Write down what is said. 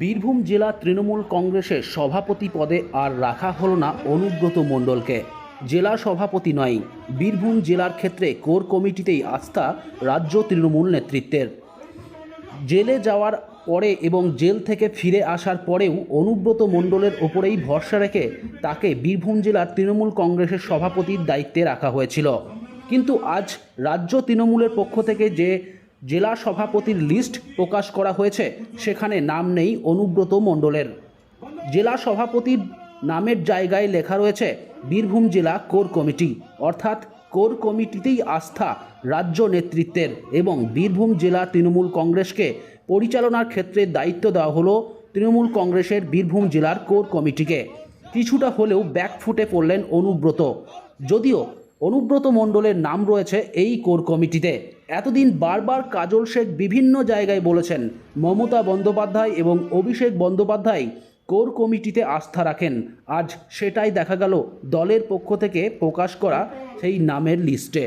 বীরভূম জেলা তৃণমূল কংগ্রেসের সভাপতি পদে আর রাখা হলো না অনুব্রত মণ্ডলকে। জেলা সভাপতি নয়, বীরভূম জেলার ক্ষেত্রে কোর কমিটিতেই আস্থা রাজ্য তৃণমূল নেতৃত্বের। জেলে যাওয়ার পরে এবং জেল থেকে ফিরে আসার পরেও অনুব্রত মণ্ডলের ওপরেই ভরসা রেখে তাকে বীরভূম জেলার তৃণমূল কংগ্রেসের সভাপতির দায়িত্বে রাখা হয়েছিল। কিন্তু আজ রাজ্য তৃণমূলের পক্ষ থেকে যে জেলা সভাপতির লিস্ট প্রকাশ করা হয়েছে। সেখানে নাম নেই অনুব্রত মণ্ডলের। জেলা সভাপতির নামের জায়গায় লেখা রয়েছে, বীরভূম জেলা কোর কমিটি। অর্থাৎ কোর কমিটিতেই আস্থা রাজ্য নেতৃত্বের এবং বীরভূম জেলা তৃণমূল কংগ্রেসকে পরিচালনার ক্ষেত্রে দায়িত্ব দেওয়া হলো তৃণমূল কংগ্রেসের বীরভূম জেলার কোর কমিটিকে। কিছুটা হলেও ব্যাকফুটে পড়লেন অনুব্রত। যদিও অনুব্রত মণ্ডলের নাম রয়েছে এই কোর কমিটিতে। এতদিন বারবার কাজল শেখ বিভিন্ন জায়গায় বলেছেন, মমতা বন্দ্যোপাধ্যায় এবং অভিষেক বন্দ্যোপাধ্যায় কোর কমিটিতে আস্থা রাখেন। আজ সেটাই দেখা গেল দলের পক্ষ থেকে প্রকাশ করা সেই নামের লিস্টে।